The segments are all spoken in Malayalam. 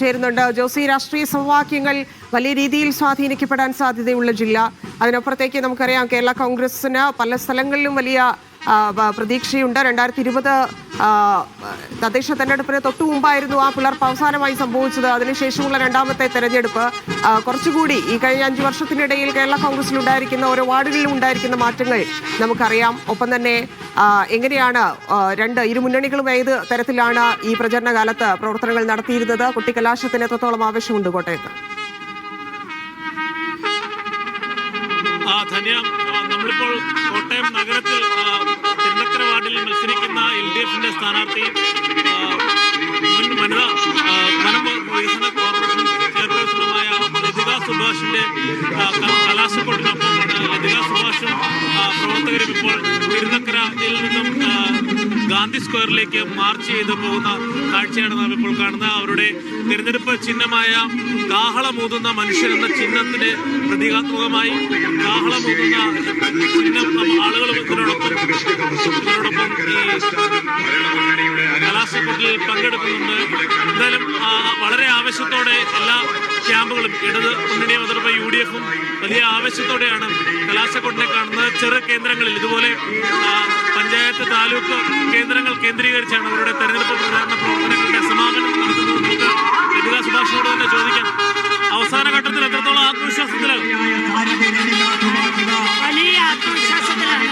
ചേരുന്നുണ്ട്. ജോസി രാഷ്ട്രീയ സമവാക്യങ്ങൾ വലിയ രീതിയിൽ സ്വാധീനിക്കപ്പെടാൻ സാധ്യതയുള്ള ജില്ല. അതിനപ്പുറത്തേക്ക് നമുക്കറിയാം കേരള കോൺഗ്രസിന് പല സ്ഥലങ്ങളിലും വലിയ പ്രതീക്ഷയുണ്ട്. രണ്ടായിരത്തി ഇരുപത് തദ്ദേശ തെരഞ്ഞെടുപ്പിന് തൊട്ടു മുമ്പായിരുന്നു ആ പിളർപ്പ് അവസാനമായി സംഭവിച്ചത്. അതിനുശേഷമുള്ള രണ്ടാമത്തെ തെരഞ്ഞെടുപ്പ് കുറച്ചുകൂടി ഈ കഴിഞ്ഞ അഞ്ചു വർഷത്തിനിടയിൽ കേരള കോൺഗ്രസിൽ ഉണ്ടായിരിക്കുന്ന ഓരോ വാർഡുകളിലും ഉണ്ടായിരിക്കുന്ന മാറ്റങ്ങൾ നമുക്കറിയാം. ഒപ്പം തന്നെ എങ്ങനെയാണ് രണ്ട് ഇരു മുന്നണികളും ഏത് തരത്തിലാണ് ഈ പ്രചരണ കാലത്ത് പ്രവർത്തനങ്ങൾ നടത്തിയിരുന്നത്? കുട്ടിക്കലാശത്തിന് എത്രത്തോളം ആവശ്യമുണ്ട് കോട്ടയത്ത്? നമ്മളിപ്പോൾ കോട്ടയം നഗരത്തിൽ മത്സരിക്കുന്ന എൽ ഡി എഫിന്റെ സ്ഥാനാർത്ഥി മുൻ വനിതാ ചെയർപേഴ്സണുമായ ലതിക സുഭാഷിന്റെ കലാശക്കൊട്ടിനൊപ്പമാണ് ലതിക സുഭാഷും പ്രവർത്തകരും ഇപ്പോൾ തിരുനക്കരയിൽ നിന്നും ഗാന്ധി സ്ക്വയറിലേക്ക് മാർച്ച് ചെയ്ത് പോകുന്ന കാഴ്ചയാണ് നാം ഇപ്പോൾ കാണുന്നത്. അവരുടെ തിരഞ്ഞെടുപ്പ് ചിഹ്നമായ കാഹളമൂതുന്ന മനുഷ്യൻ എന്ന ചിഹ്നത്തിന് പ്രതീകാത്മകമായി കാഹളമൂതുന്ന ചിഹ്നം ആളുകളും ഇതിനോടൊപ്പം ഇതിനോടൊപ്പം കലാശക്കൊട്ടിൽ പങ്കെടുക്കുന്നുണ്ട്. എന്തായാലും വളരെ ആവശ്യത്തോടെ എല്ലാ ക്യാമ്പുകളും ഇടത് മുന്നണി അതോടൊപ്പം യു ഡി എഫും വലിയ ആവശ്യത്തോടെയാണ് കലാശക്കൊട്ടിനെ കാണുന്നത്. ചെറു കേന്ദ്രങ്ങളിൽ ഇതുപോലെ പഞ്ചായത്ത് താലൂക്ക് കേന്ദ്രങ്ങൾ കേന്ദ്രീകരിച്ചാണ് അവരുടെ തെരഞ്ഞെടുപ്പ് പ്രചാരണ പ്രവർത്തനങ്ങളുടെ സമാപനം നടത്തുന്നത് നമുക്ക് ലതിക സുഭാഷിനോട് തന്നെ ചോദിക്കാം. അവസാന ഘട്ടത്തിൽ എത്രത്തോളം ആത്മവിശ്വാസത്തിലാണ്? വലിയ ആത്മവിശ്വാസത്തിലാണ്.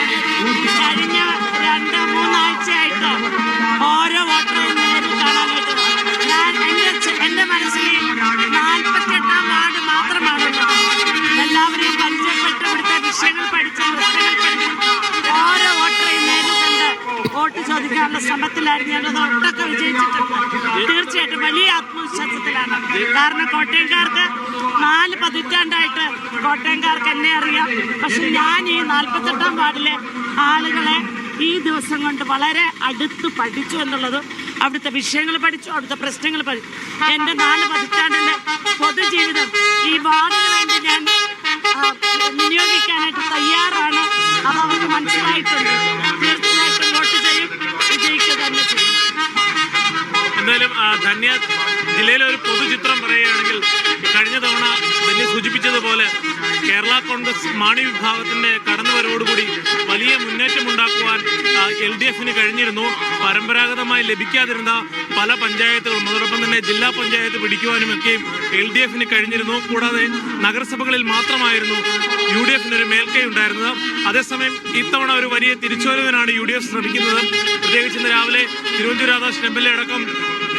ശ്രമത്തിലായിരുന്നു ഞാനത് ഒട്ടൊക്കെ വിജയിച്ചിട്ടുണ്ട്. തീർച്ചയായിട്ടും വലിയ ആത്മവിശ്വാസത്തിലാണ്. കാരണം കോട്ടയംകാർക്ക് നാല് പതിറ്റാണ്ടായിട്ട് കോട്ടയംകാർക്ക് എന്നെ അറിയാം. പക്ഷെ ഞാൻ ഈ നാൽപ്പത്തെട്ടാം വാർഡിലെ ആളുകളെ ഈ ദിവസം കൊണ്ട് വളരെ അടുത്ത് പഠിച്ചു എന്നുള്ളത് അവിടുത്തെ വിഷയങ്ങൾ പഠിച്ചു അവിടുത്തെ പ്രശ്നങ്ങൾ പഠിച്ചു. എന്റെ നാല് പതിറ്റാണ്ടിന്റെ പൊതുജീവിതം ഈ വാർഡിന് വേണ്ടി ഞാൻ വിനിയോഗിക്കാനായിട്ട് തയ്യാറാണ്. അത് അവർക്ക് മനസ്സിലായിട്ടുണ്ട്. ധന്യ ജില്ലയിലെ ഒരു പൊതുചിത്രം പറയുകയാണെങ്കിൽ കഴിഞ്ഞ തവണ ധന്യ സൂചിപ്പിച്ചതുപോലെ കേരള കോൺഗ്രസ് മാണി വിഭാഗത്തിന്റെ കടന്നുവരവോടുകൂടി വലിയ മുന്നേറ്റം ഉണ്ടാക്കുവാൻ എൽ ഡി എഫിന് കഴിഞ്ഞിരുന്നു. പരമ്പരാഗതമായി ലഭിക്കാതിരുന്ന പല പഞ്ചായത്തുകളും അതോടൊപ്പം തന്നെ ജില്ലാ പഞ്ചായത്ത് പിടിക്കുവാനും ഒക്കെയും എൽ ഡി എഫിന് കഴിഞ്ഞിരുന്നു. കൂടാതെ നഗരസഭകളിൽ മാത്രമായിരുന്നു യു ഡി എഫിന് ഒരു മേൽക്കൈ ഉണ്ടായിരുന്നത്. അതേസമയം ഇത്തവണ ഒരു വലിയ തിരിച്ചുവരവിനാണ് യു ഡി എഫ് ശ്രമിക്കുന്നത്. പ്രത്യേകിച്ച് ഇന്ന് രാവിലെ Thiruvananthapuram Radhakrishnan M L A അടക്കം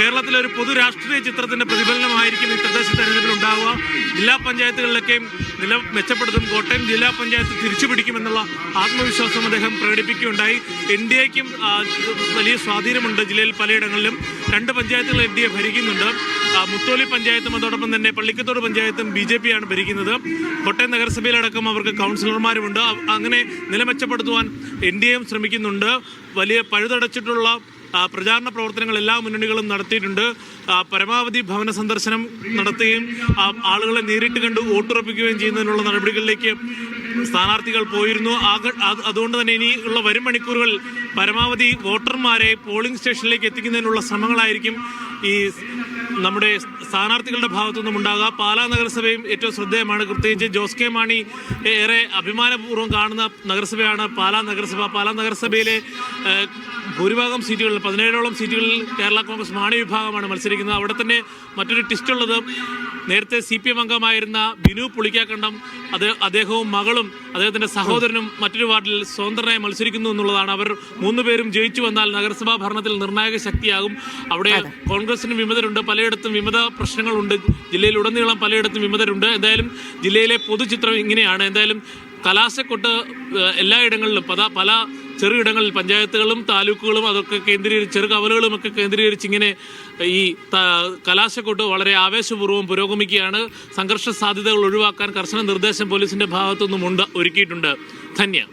കേരളത്തിലെ ഒരു പൊതു രാഷ്ട്രീയ ചിത്രത്തിന്റെ പ്രതിഫലനമായിരിക്കും ഈ തദ്ദേശ തെരഞ്ഞെടുപ്പിൽ ഉണ്ടാവുക. ജില്ലാ പഞ്ചായത്തുകളിലൊക്കെയും നില മെച്ചപ്പെടുത്തും. കോട്ടയം ജില്ലാ പഞ്ചായത്ത് തിരിച്ചു പിടിക്കുമെന്നുള്ള ആത്മവിശ്വാസം അദ്ദേഹം പ്രകടിപ്പിക്കുകയുണ്ടായി. എൻ ഡി എക്കും വലിയ സ്വാധീനമുണ്ട് ജില്ലയിൽ പലയിടങ്ങളിലും. രണ്ട് പഞ്ചായത്തുകൾ എൻ ഡി എ ഭരിക്കുന്നുണ്ട്. മുത്തോലി പഞ്ചായത്തും അതോടൊപ്പം തന്നെ പള്ളിക്കത്തോട് പഞ്ചായത്തും ബി ജെ പിയാണ് ഭരിക്കുന്നത്. കോട്ടയം നഗരസഭയിലടക്കം അവർക്ക് കൗൺസിലർമാരുമുണ്ട്. അങ്ങനെ നില മെച്ചപ്പെടുത്തുവാൻ എൻ ഡി എയും ശ്രമിക്കുന്നുണ്ട്. വലിയ പഴുതടച്ചിട്ടുള്ള പ്രചാരണ പ്രവർത്തനങ്ങൾ എല്ലാ മുന്നണികളും നടത്തിയിട്ടുണ്ട്. പരമാവധി ഭവന സന്ദർശനം നടത്തുകയും ആളുകളെ നേരിട്ട് കണ്ട് വോട്ടുറപ്പിക്കുകയും ചെയ്യുന്നതിനുള്ള നടപടികളിലേക്ക് സ്ഥാനാർത്ഥികൾ പോയിരുന്നു. അതുകൊണ്ട് തന്നെ ഇനിയുള്ള വരും മണിക്കൂറുകളിൽ പരമാവധി വോട്ടർമാരെ പോളിംഗ് സ്റ്റേഷനിലേക്ക് എത്തിക്കുന്നതിനുള്ള ശ്രമങ്ങളായിരിക്കും ഈ നമ്മുടെ സ്ഥാനാർത്ഥികളുടെ ഭാഗത്തുനിന്നും ഉണ്ടാകുക പാലാ നഗരസഭയും ഏറ്റവും ശ്രദ്ധേയമാണ്. പ്രത്യേകിച്ച് ജോസ് കെ മാണി ഏറെ അഭിമാനപൂർവം കാണുന്ന നഗരസഭയാണ് പാലാ നഗരസഭ. പാലാ നഗരസഭയിലെ ഭൂരിഭാഗം സീറ്റുകളിൽ പതിനേഴോളം സീറ്റുകളിൽ കേരള കോൺഗ്രസ് മാണി വിഭാഗമാണ് മത്സരിക്കുന്നത്. അവിടെ തന്നെ മറ്റൊരു ട്വിസ്റ്റ് ഉള്ളത്. നേരത്തെ സി പി എം അംഗമായിരുന്ന ബിനു പുളിക്കാക്കണ്ടം അത് അദ്ദേഹവും മകളും അദ്ദേഹത്തിന്റെ സഹോദരനും മറ്റൊരു വാർഡിൽ സ്വതന്ത്രനായി മത്സരിക്കുന്നു എന്നുള്ളതാണ്. അവർ മൂന്നുപേരും ജയിച്ചു വന്നാൽ നഗരസഭാ ഭരണത്തിൽ നിർണായക ശക്തിയാകും. അവിടെ കോൺഗ്രസിന് വിമതരുണ്ട്. പലയിടത്തും വിമത പ്രശ്നങ്ങളുണ്ട്. ജില്ലയിൽ ഉടനീളം പലയിടത്തും വിമതരുണ്ട്. എന്തായാലും ജില്ലയിലെ പൊതുചിത്രം ഇങ്ങനെയാണ്. എന്തായാലും കലാശക്കൊട്ട് എല്ലായിടങ്ങളിലും പല പല ചെറുയിടങ്ങളിൽ പഞ്ചായത്തുകളും താലൂക്കുകളും അതൊക്കെ കേന്ദ്രീകരിച്ച് ചെറു കവലുകളും ഒക്കെ കേന്ദ്രീകരിച്ച് ഇങ്ങനെ ഈ കലാശക്കൊട്ട് വളരെ ആവേശപൂർവം പുരോഗമിക്കുകയാണ്. സംഘർഷ സാധ്യതകൾ ഒഴിവാക്കാൻ കർശന നിർദ്ദേശം പോലീസിന്റെ ഭാഗത്തുനിന്നും ഉണ്ട് ഒരുക്കിയിട്ടുണ്ട്. ധന്യ.